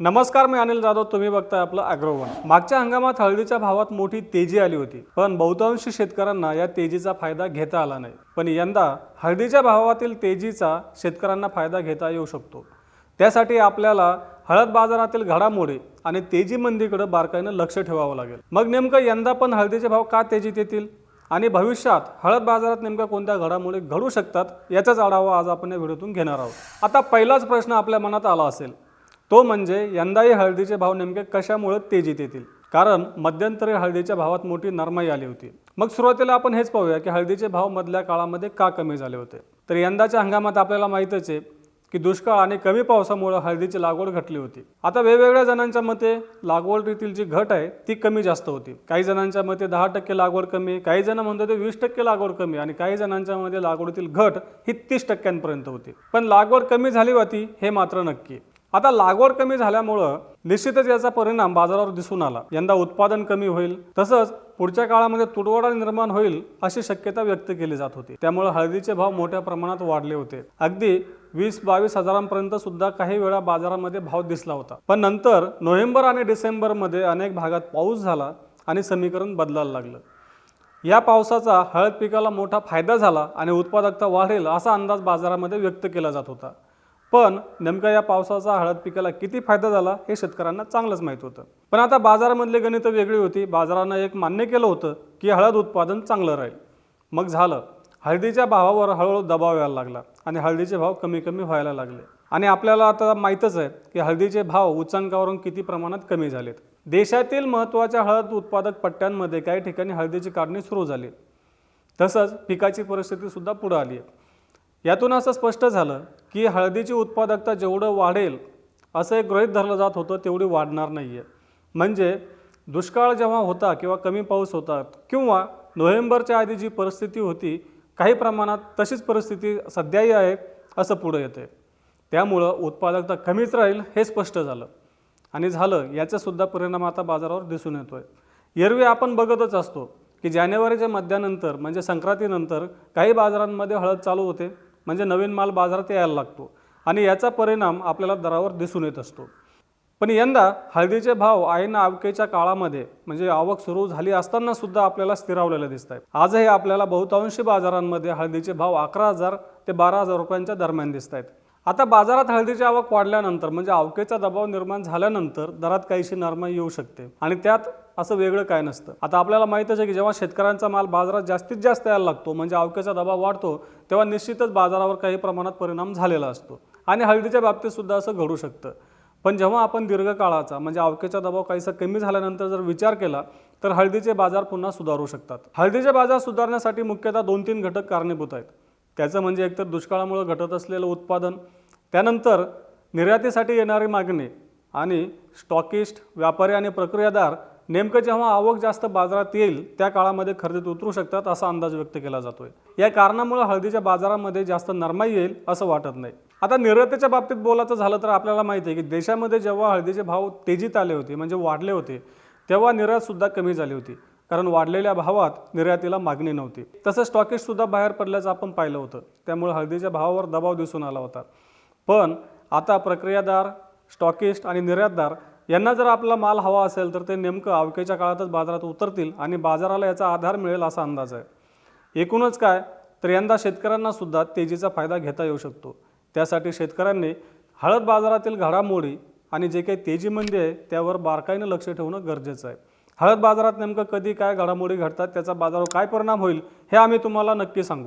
नमस्कार मी अनिल जाधव. तुम्ही बघताय आपलं अॅग्रोवन मागच्या हंगामात हळदीच्या भावात मोठी तेजी आली होती पण बहुतांशी शेतकऱ्यांना या तेजीचा फायदा घेता आला नाही. पण यंदा हळदीच्या भावातील तेजीचा शेतकऱ्यांना फायदा घेता येऊ शकतो. त्यासाठी आपल्याला हळद बाजारातील घडामोडी आणि तेजी मंदीकडे बारकाईनं लक्ष ठेवावं लागेल. मग नेमकं यंदा पण हळदीचे भाव का तेजीत येतील? आणि भविष्यात हळद बाजारात नेमक्या कोणत्या घडामोडी घडू शकतात? याचाच आढावा आज आपण या व्हिडिओतून घेणार आहोत. आता पहिलाच प्रश्न आपल्या मनात आला असेल तो म्हणजे यंदाही हळदीचे भाव नेमके कशामुळे तेजीत येतील? कारण मध्यंतरी हळदीच्या भावात मोठी नरमाई आली होती. मग सुरुवातीला आपण हेच पाहूया की हळदीचे भाव मधल्या काळामध्ये का कमी झाले होते? तर यंदाच्या हंगामात आपल्याला माहीतच आहे की दुष्काळ आणि कमी पावसामुळे हळदीची लागवड घटली होती. आता वेगवेगळ्या जणांच्या मते लागवडीतील जी घट आहे ती कमी जास्त होती. काही जणांच्या मते दहा टक्के लागवड कमी काही जण म्हणतो ते वीस टक्के लागवड कमी आणि काही जणांच्या मध्ये लागवडीतील घट ही तीस टक्क्यांपर्यंत होती. पण लागवड कमी झाली होती हे मात्र नक्की. आता लागवड कमी झाल्यामुळं निश्चितच याचा परिणाम बाजारावर दिसून आला. यंदा उत्पादन कमी होईल तसंच पुढच्या काळामध्ये तुटवडा निर्माण होईल अशी शक्यता व्यक्त केली जात होती. त्यामुळे हळदीचे भाव मोठ्या प्रमाणात वाढले होते. अगदी वीस बावीस हजारांपर्यंत सुद्धा काही वेळा बाजारामध्ये भाव दिसला होता. पण नंतर नोव्हेंबर आणि डिसेंबरमध्ये अनेक भागात पाऊस झाला आणि समीकरण बदलायला लागलं. या पावसाचा हळद पिकाला मोठा फायदा झाला आणि उत्पादकता वाढेल असा अंदाज बाजारामध्ये व्यक्त केला जात होता. पण नेमका या पावसाचा हळद पिकाला किती फायदा झाला हे शेतकऱ्यांना चांगलंच माहीत होतं. पण आता बाजारामधली गणित वेगळी होती. बाजारानं एक मान्य केलं होतं की हळद उत्पादन चांगलं राहील. मग झालं. हळदीच्या भावावर हळूहळू दबाव यायला लागला आणि हळदीचे भाव कमी कमी व्हायला लागले. आणि आपल्याला आता माहीतच आहे की हळदीचे भाव उच्चांकावरून किती प्रमाणात कमी झालेत. देशातील महत्त्वाच्या हळद उत्पादक पट्ट्यांमध्ये काही ठिकाणी हळदीची काढणी सुरू झाली. तसंच पिकाची परिस्थितीसुद्धा पुढं आली आहे. यातून असं स्पष्ट झालं की हळदीची उत्पादकता जेवढं वाढेल असं एक गृहित धरलं जात होतं तेवढी वाढणार नाही आहे म्हणजे दुष्काळ जेव्हा होता किंवा कमी पाऊस होता किंवा नोव्हेंबरच्या आधी जी परिस्थिती होती काही प्रमाणात तशीच परिस्थिती सध्याही आहे असं पुढं येते त्यामुळं उत्पादकता कमीच राहील हे स्पष्ट झालं. आणि झालं याचासुद्धा परिणाम आता बाजारावर दिसून येतो आहे एरवी आपण बघतच असतो की जानेवारीच्या मध्यानंतर म्हणजे संक्रांतीनंतर काही बाजारांमध्ये हळद चालू होते. म्हणजे नवीन माल बाजारात यायला लागतो. आणि याचा परिणाम आपल्याला दरावर दिसून येत असतो. पण यंदा हळदीचे भाव आईन आवकेच्या काळामध्ये म्हणजे आवक सुरू झाली असताना सुद्धा आपल्याला स्थिरावलेले दिसत आहेत. आजही आपल्याला बहुतांशी बाजारांमध्ये हळदीचे भाव अकरा हजार ते बारा हजार रुपयांच्या दरम्यान दिसत आहेत. आता बाजारात हळदीची आवक वाढल्यानंतर म्हणजे आवकेचा दबाव निर्माण झाल्यानंतर दरात काहीशी नरमाई येऊ शकते. आणि त्यात असं वेगळं काय नसतं. आता आपल्याला माहीतच आहे की जेव्हा शेतकऱ्यांचा माल बाजारात जास्तीत जास्त यायला लागतो म्हणजे आवकेचा दबाव वाढतो तेव्हा निश्चितच बाजारावर काही प्रमाणात परिणाम झालेला असतो. आणि हळदीच्या बाबतीत सुद्धा असं घडू शकतं. पण जेव्हा आपण दीर्घकाळाचा म्हणजे आवकेचा दबाव काहीसा कमी झाल्यानंतर जर विचार केला तर हळदीचे बाजार पुन्हा सुधारू शकतात. हळदीचे बाजार सुधारण्यासाठी मुख्यतः दोन तीन घटक कारणीभूत आहेत. त्याचं म्हणजे एकतर दुष्काळामुळे घटत असलेलं उत्पादन त्यानंतर निर्यातीसाठी येणारी मागणी आणि स्टॉकिस्ट व्यापारी आणि प्रक्रियादार नेमकं जेव्हा आवक जास्त बाजारात येईल त्या काळामध्ये खरेदीत उतरू शकतात असा अंदाज व्यक्त केला जातोय. या कारणामुळे हळदीच्या बाजारामध्ये जास्त नरमाई येईल असं वाटत नाही. आता निर्यातीच्या बाबतीत बोलायचं झालं तर आपल्याला माहिती आहे की देशामध्ये जेव्हा हळदीचे भाव तेजीत आले होते म्हणजे वाढले होते तेव्हा निर्यातसुद्धा कमी झाली होती. कारण वाढलेल्या भावात निर्यातीला मागणी नव्हती. तसं स्टॉकिस्टसुद्धा बाहेर पडल्याचं आपण पाहिलं होतं. त्यामुळे हळदीच्या भावावर दबाव दिसून आला होता. पण आता प्रक्रियादार स्टॉकिस्ट आणि निर्यातदार यांना जर आपला माल हवा असेल तर ते नेमकं अवकेच्या काळातच बाजारात उतरतील आणि बाजाराला याचा आधार मिळेल असा अंदाज आहे. एकूणच काय तर यंदा शेतकऱ्यांनासुद्धा तेजीचा फायदा घेता येऊ शकतो. त्यासाठी शेतकऱ्यांनी हळद बाजारातील घडामोडी आणि जे काही तेजी आहे त्यावर बारकाईनं लक्ष ठेवणं गरजेचं आहे. हळद बाजारात नेमकं कधी काय घडामोडी घडतात त्याचा बाजारावर काय परिणाम होईल हे आम्ही तुम्हाला नक्की सांगू.